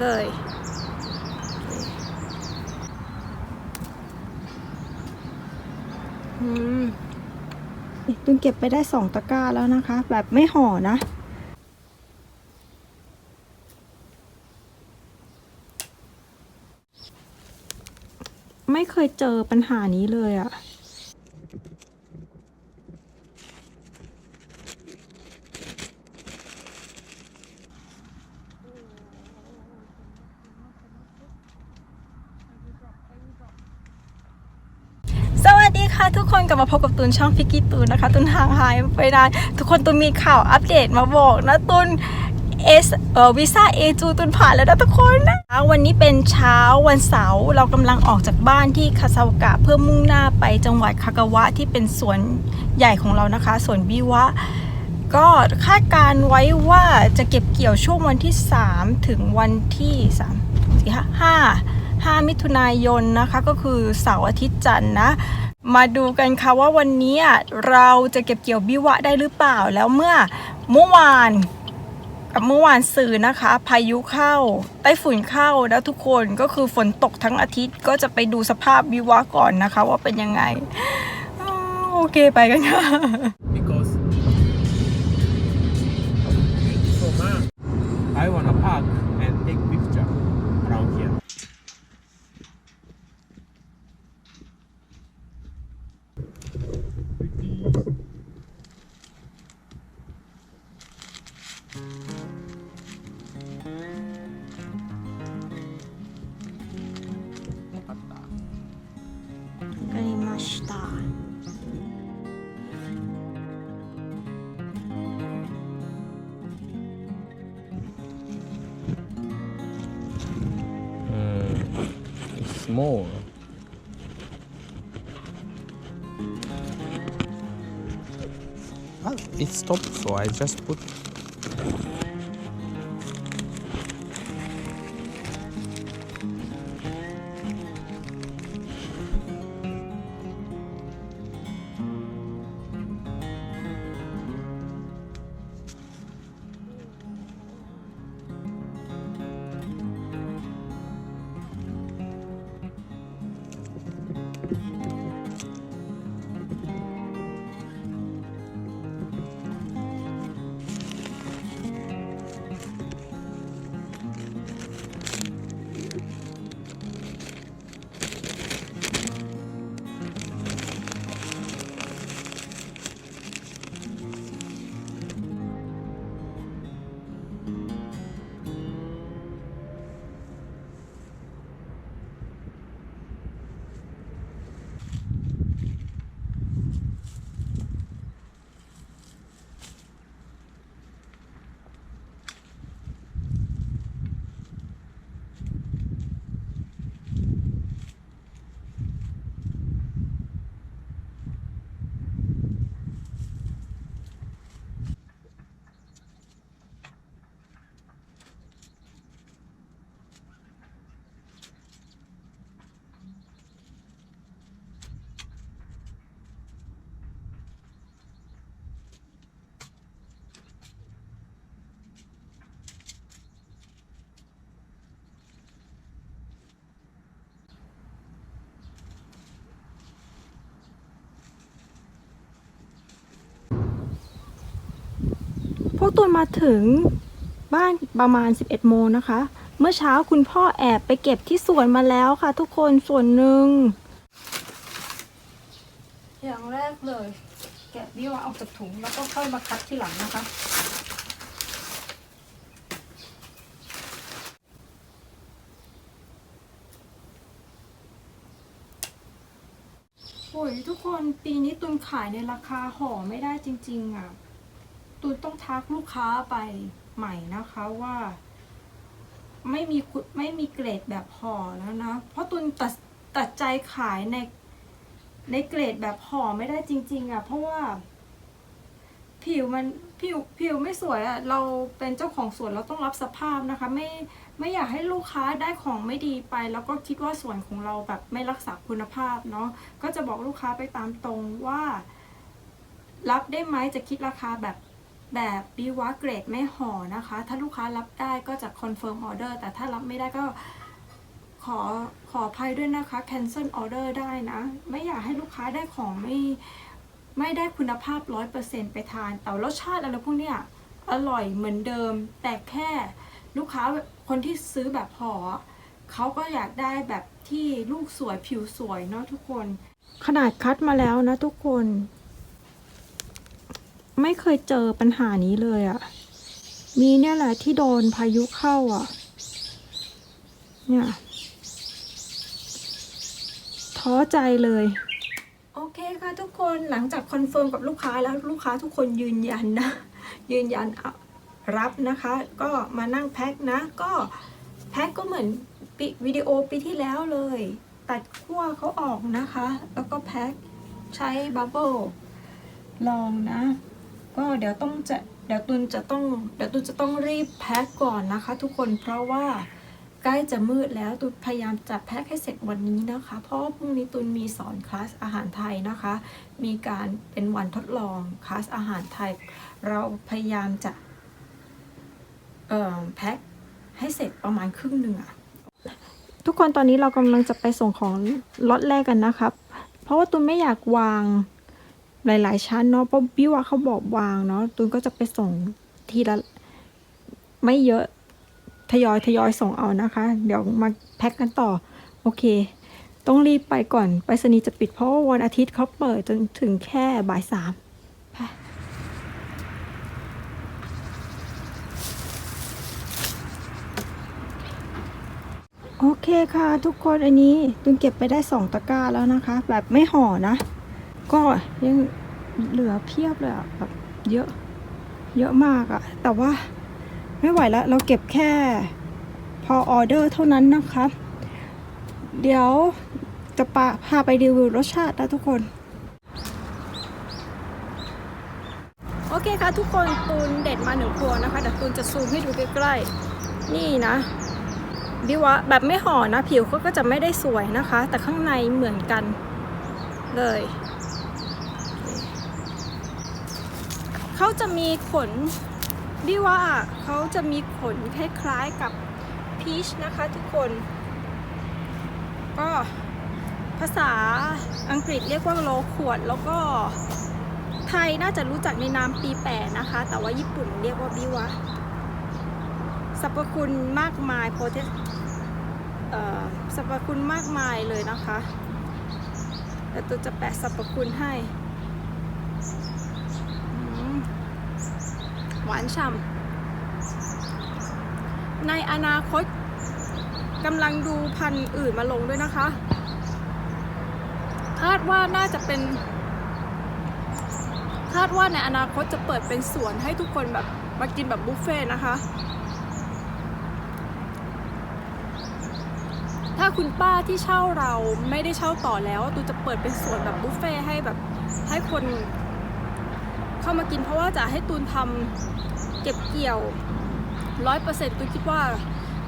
เลย อืมตุนเก็บไปได้สองตะกร้าแล้วนะคะ แบบไม่ห่อนะไม่เคยเจอปัญหานี้เลยอะ สวัสดี ค่ะทุกคนกลับมาพบกับตูนช่องฟิกกี้ตูนนะคะตูนห่างหายไปนานทุกคนตูนมีข่าวอัปเดตมาบอกนะตูนเอสเอ่อวีซ่าเอจูตูนผ่านแล้วนะทุกคนนะวันนี้เป็นเช้าวันเสาร์เรากำลังออกจากบ้านที่คาซากะเพื่อมุ่งหน้าไปจังหวัดคากาวะที่เป็นสวนใหญ่ของเรานะคะสวนบิวะ ก็คาดการไว้ว่าจะเก็บเกี่ยวช่วงวันที่ 3 ถึงวันที่3 4 5 5มิถุนายนนะคะก็คือเสาร์อาทิตย์จันทร์นะ มาดูกันค่ะว่าวันนี้เราจะเก็บเกี่ยวบิวะได้หรือเปล่าแล้วเมื่อเมื่อวานกับเมื่อวานสื่อนะคะ พายุเข้าไต้ฝุ่นเข้าแล้วทุกคนก็คือฝนตกทั้งอาทิตย์ก็จะไปดูสภาพบิวะก่อนนะคะ ว่าเป็นยังไงโอเคไปกันค่ะ because so much. I wanna park Ah, it stopped, so I just put. วกตูนมาถึงบ้านประมาณ 11 โมงนะคะ เมื่อเช้าคุณพ่อแอบไปเก็บที่สวนมาแล้วค่ะ ทุกคนส่วนหนึ่ง อย่างแรกเลย แกะบิวออกจากถุงแล้วก็ค่อยมาคัดที่หลังนะคะ โอ้ยทุกคนปีนี้ตุนขายในราคาห่อไม่ได้จริง ๆ อะ ตุนต้องทักลูกค้าไปใหม่นะคะว่า ไม่มีคุณไม่มีเกรดแบบห่อแล้วนะ เพราะตุนตัดตัดใจขายในในเกรดแบบห่อไม่ได้จริง ๆอะ เพราะว่า ผิวมันผิวผิวไม่สวยอะ เราเป็นเจ้าของสวนเราต้องรับสภาพนะคะ ไม่ไม่อยากให้ลูกค้าได้ของไม่ดีไป แล้วก็คิดว่าสวนของเราแบบไม่รักษาคุณภาพเนาะก็จะบอกลูกค้าไปตามตรงว่า รับได้ไหมจะคิดราคาแบบ แบบบีวะเกรดไม่ห่อนะคะ ถ้าลูกค้ารับได้ก็จะคอนเฟิร์มออเดอร์แต่ถ้ารับไม่ได้ก็ขอขออภัยด้วยนะคะ cancel order ได้นะ ไม่อยากให้ลูกค้าได้ของไม่ไม่ได้คุณภาพ100%ไปทาน แต่รสชาติอะไรพวกเนี้ยอร่อยเหมือนเดิม แต่แค่ลูกค้าคนที่ซื้อแบบห่อเขาก็อยากได้แบบที่ลูกสวยผิวสวยเนาะทุกคน ขนาดคัดมาแล้วนะทุกคน ไม่เคยเจอปัญหานี้เลยอะ่ะ มีเนี่ยแหละที่โดนพายุเข้าอะ่ะ เนี่ยท้อใจเลยโอเคค่ะทุกคนหลังจากคอนเฟิร์มกับลูกค้าแล้วลูกค้าทุกคนยืนยันนะ ยืนยันรับนะคะ ก็มานั่งแพ็คนะ ก็แพ็คก็เหมือนวิดีโอปีที่แล้วเลย ตัดขั้วเขาออกนะคะ แล้วก็แพ็คใช้บับเบิลลองนะ ก็เดี๋ยวต้องจะเดี๋ยวตุนจะต้องเดี๋ยวตุนจะต้องรีบแพ็คก่อนนะคะ ทุกคนเพราะว่าใกล้จะมืดแล้วตุนพยายามจะแพ็คให้เสร็จวันนี้นะคะ เพราะพรุ่งนี้ตุนมีสอนคลาสอาหารไทยนะคะ มีการเป็นวันทดลองคลาสอาหารไทย เราพยายามจะเอ่อแพ็คให้เสร็จประมาณครึ่งหนึ่งอะทุกคนตอนนี้เรากำลังจะไปส่งของล็อตแรกกันนะครับ เพราะว่าตุนไม่อยากวาง หลาย ๆ ชั้นเนาะเพราะพี่ว่าเขาบอกวางเนาะตูนก็จะไปส่งทีละไม่เยอะทยอยทยอยส่งเอานะคะ เดี๋ยวมาแพ็คกันต่อ โอเค ต้องรีบไปก่อนไปสนีย์จะปิดเพราะว่าวันอาทิตย์เขาเปิดจนถึงแค่บ่ายสามโอเคค่ะทุกคนอันนี้ตุนเก็บไปได้สองตะกร้าแล้วนะคะ แบบไม่ห่อนะ ก็ยังเหลือเพียบเลยอะแบบเยอะเยอะมากอะแต่ว่าไม่ไหวแล้วเราเก็บแค่พอออเดอร์เท่านั้นนะคะ เดี๋ยวจะปาพาไปรีวิวรสชาตินะทุกคน โอเคค่ะทุกคนตูนเด็ดมาหนึ่งพวงนะคะเดี๋ยวตูนจะซูมให้ดูใกล้ๆนี่นะบิวะแบบไม่ห่อนะ ผิวก็จะไม่ได้สวยนะคะ แต่ข้างในเหมือนกันเลย เขาจะมีขนดิว่าเขาจะมีขนคล้ายๆกับพีชนะคะทุกคน ก็ภาษาอังกฤษเรียกว่าโลขวด แล้วก็ไทยน่าจะรู้จักในนามปีแปดนะคะ แต่ว่าญี่ปุ่นเรียกว่าบิวะสรรพคุณมากมายโปรเทสสรรพคุณมากมายเลยนะคะแต่ตัวจะแปะสรรพคุณให้ อืม หวานฉ่ำในอนาคตกำลังดูพันธุ์อื่นมาลงด้วยนะคะ คาดว่าน่าจะเป็น คาดว่าในอนาคตจะเปิดเป็นสวนให้ทุกคนแบบมากินแบบบุฟเฟ่นะคะ ถ้าคุณป้าที่เช่าเราไม่ได้เช่าต่อแล้วตูจะเปิดเป็นสวนแบบบุฟเฟ่ให้แบบให้คน เข้ามากินเพราะว่าจะให้ตูนทำเก็บเกี่ยวร้อยเปอร์เซ็นต์ตูนคิดว่า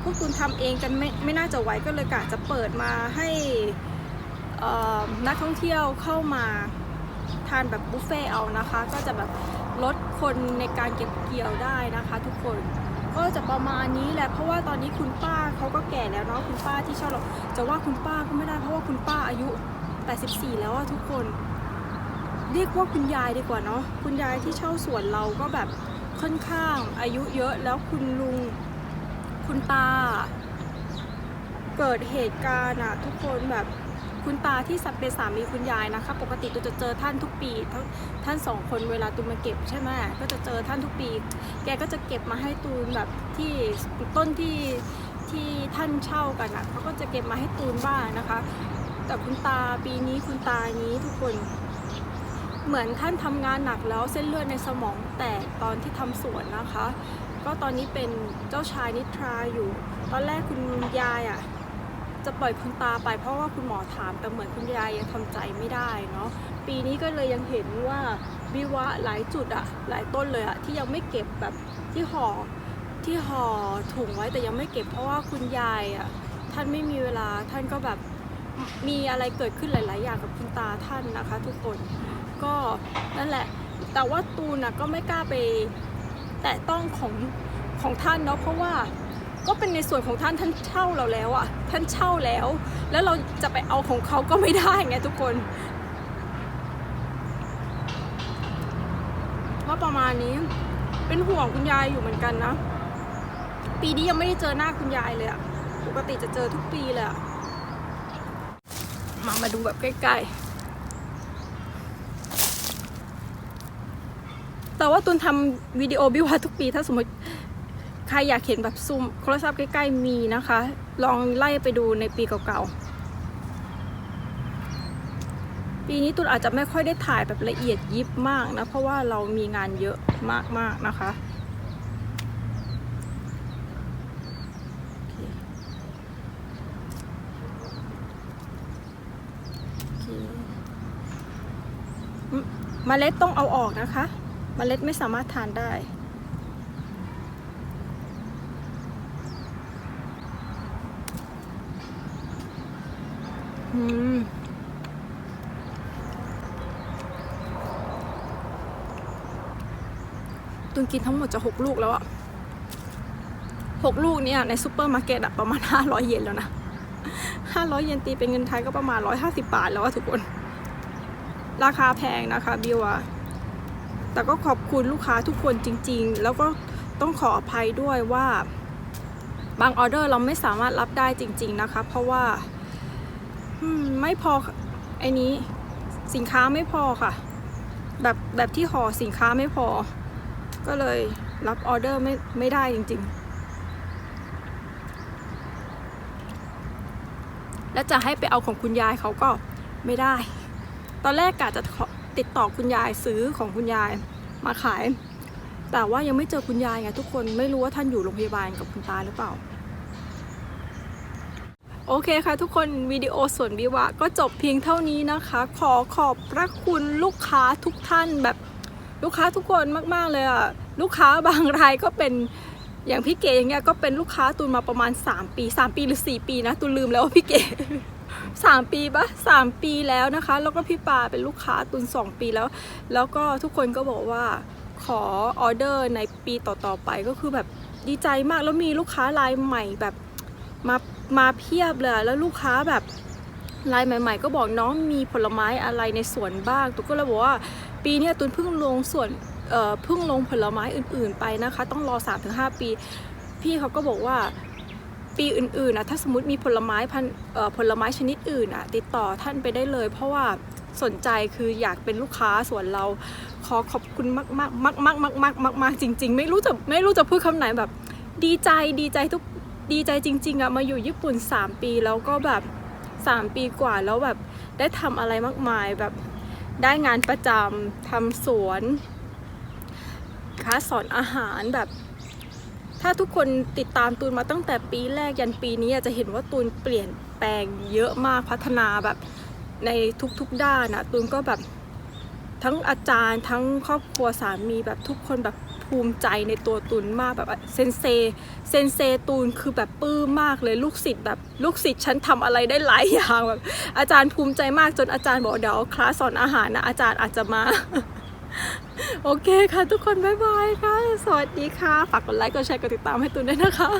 พวกตูนทำเองกันไม่ไม่น่าจะไหวก็เลยกะจะเปิดมาให้นักท่องเที่ยวเข้ามาทานแบบบุฟเฟ่เอานะคะ ก็จะแบบลดคนในการเก็บเกี่ยวได้นะคะ ทุกคนก็จะประมาณนี้แหละเพราะว่าตอนนี้คุณป้าเขาก็แก่แล้วเนาะคุณป้าที่ช่าเราจะว่าคุณป้าก็ไม่ได้เพราะว่าคุณป้าอายุ 84 แล้วอะทุกคน เรียกว่าคุณยายดีกว่าเนาะคุณยายที่เช่าสวนเราก็แบบค่อนข้างอายุเยอะแล้วคุณลุงคุณตา เกิดเหตุการณ์อะทุกคนแบบคุณตาที่สัเป็นสามีคุณยายนะคะ ปกติตูจะเจอท่านทุกปีทั้งท่านสองคนเวลาตูมาเก็บใช่ไหมก็จะเจอท่านทุกปี แกก็จะเก็บมาให้ตูนแบบที่ต้นที่ที่ท่านเช่ากันอะเขาก็จะเก็บมาให้ตูนบ้างนะคะ แต่คุณตาปีนี้คุณตานี้ทุกคน เหมือนท่านทำงานหนักแล้วเส้นเลือดในสมองแตกตอนที่ทำสวนนะคะ ก็ตอนนี้เป็นเจ้าชายนิทราอยู่ ตอนแรกคุณยายอะจะปล่อยคุณตาไปเพราะว่าคุณหมอถามแต่เหมือนคุณยายยังทำใจไม่ได้เนาะปีนี้ก็เลยยังเห็นว่าวิวะหลายจุดอะหลายต้นเลยอะที่ยังไม่เก็บแบบที่ห่อที่ห่อถุงไว้แต่ยังไม่เก็บเพราะว่าคุณยายอะท่านไม่มีเวลาท่านก็แบบมีอะไรเกิดขึ้นหลาย ๆ อย่างกับคุณตาท่านนะคะ ทุกคน นั่นแหละ แต่ว่าตูนนะก็ไม่กล้าไปแตะต้องของของท่านเนาะเพราะว่าก็เป็นในส่วนของท่านท่านเช่าเราแล้วอะ่ะท่านเช่าแล้ว แล้วเราจะไปเอาของเขาก็ไม่ได้ไงทุกคนว่าประมาณนี้ เป็นห่วงคุณยายอยู่เหมือนกันนะ ปีนี้ยังไม่ได้เจอหน้าคุณยายเลยอะปกติจะเจอทุกปีเลยอะมามาดูแบบใกล้ๆ แต่ว่าตุนทำวิดีโอบิวาทุกปี ถ้าสมมติใครอยากเห็นแบบซูมโทรศัพท์ใกล้ๆมีนะคะ ลองไล่ไปดูในปีเก่าๆ ปีนี้ตุนอาจจะไม่ค่อยได้ถ่ายแบบละเอียดยิบมากนะ เพราะว่าเรามีงานเยอะมากๆนะคะมเมล็ดต้องเอาออกนะคะ เมล็ดไม่สามารถทานได้อืมตุนกินทั้งหมดจะหกลูกแล้วอะหกลูกเนี่ยในซูเปอร์มาร์เก็ตอะประมาณห้าร้อยเยนแล้วนะห้าร้อยเยนตีเป็นเงินไทยก็ประมาณร้อยห้าสิบบาทแล้วอะทุกคน ราคาแพงนะคะบิวอะ แต่ก็ขอบคุณลูกค้าทุกคนจริง ๆ แล้วก็ต้องขออภัยด้วยว่าบางออเดอร์เราไม่สามารถรับได้จริง ๆนะคะ เพราะว่าไม่พอไอ้นี้สินค้าไม่พอค่ะ แบบแบบที่ห่อสินค้าไม่พอ ก็เลยรับออเดอร์ไม่ไม่ได้จริง ๆ และจะให้ไปเอาของคุณยายเขาก็ไม่ได้ ตอนแรกกะจะ ติดต่อคุณยายซื้อของคุณยายมาขาย แต่ว่ายังไม่เจอคุณยายไงทุกคนไม่รู้ว่าท่านอยู่โรงพยาบาลกับคุณตาหรือเปล่า โอเคค่ะทุกคนวิดีโอส่วนวิวะก็จบเพียงเท่านี้นะคะ ขอขอบพระคุณลูกค้าทุกท่านแบบลูกค้าทุกคนมากๆเลยอะลูกค้าบางรายก็เป็นอย่างพี่เก๋อย่างเงี้ยก็เป็นลูกค้าตุนมาประมาณ 3 ปี 3 ปีหรือ 4 ปีนะตุนลืมแล้วว่าพี่เก๋ สามปีปะสามปีแล้วนะคะ แล้วก็พี่ปาเป็นลูกค้าตุนสองปีแล้ว แล้วก็ทุกคนก็บอกว่าขอออเดอร์ในปีต่อๆไปก็คือแบบดีใจมากแล้วมีลูกค้ารายใหม่แบบมามาเพียบเลยแล้วลูกค้าแบบรายใหม่ ๆ ก็บอกน้องมีผลไม้อะไรในสวนบ้างตุนก็เลยบอกว่า ปีนี้ตุนเพิ่งลงส่วนเอ่อเพิ่งลงผลไม้อื่น ๆ ไปนะคะ ต้องรอ 3-5 ปี พี่เขาก็บอกว่า ปีอื่นๆนะถ้าสมมติมีผลไม้พันผลไม้ชนิดอื่นอะติดต่อท่านไปได้เลย เพราะว่าสนใจคืออยากเป็นลูกค้าส่วนเราขอขอบคุณมากมากมากมากมากมากมากมากจริง ๆ ไม่รู้จะไม่รู้จะพูดคำไหนแบบ ดีใจดีใจทุกดีใจจริง ๆอะมาอยู่ญี่ปุ่น 3 ปีแล้วก็แบบ 3 ปีกว่าแล้วแบบได้ทำอะไรมากมายแบบได้งานประจำทำสวนค้าสอนอาหารแบบ ถ้าทุกคนติดตามตูนมาตั้งแต่ปีแรกยันปีนี้จะเห็นว่าตูนเปลี่ยนแปลงเยอะมากพัฒนาแบบในทุกๆด้านนะตูนก็แบบทั้งอาจารย์ทั้งครอบครัวสามีแบบทุกคนแบบภูมิใจในตัวตูนมากแบบเซนเซเซนเซตูนคือแบบปลื้มมากเลยลูกศิษย์แบบลูกศิษย์ฉันทำอะไรได้หลายอย่างแบบอาจารย์ภูมิใจมากจนอาจารย์บอกเดี๋ยวคลาสสอนอาหารนะอาจารย์อาจจะมา โอเคค่ะทุกคนบ๊ายบายค่ะ สวัสดีค่ะ ฝากกดไลค์กดแชร์กดติดตามให้ตูนด้วยนะคะ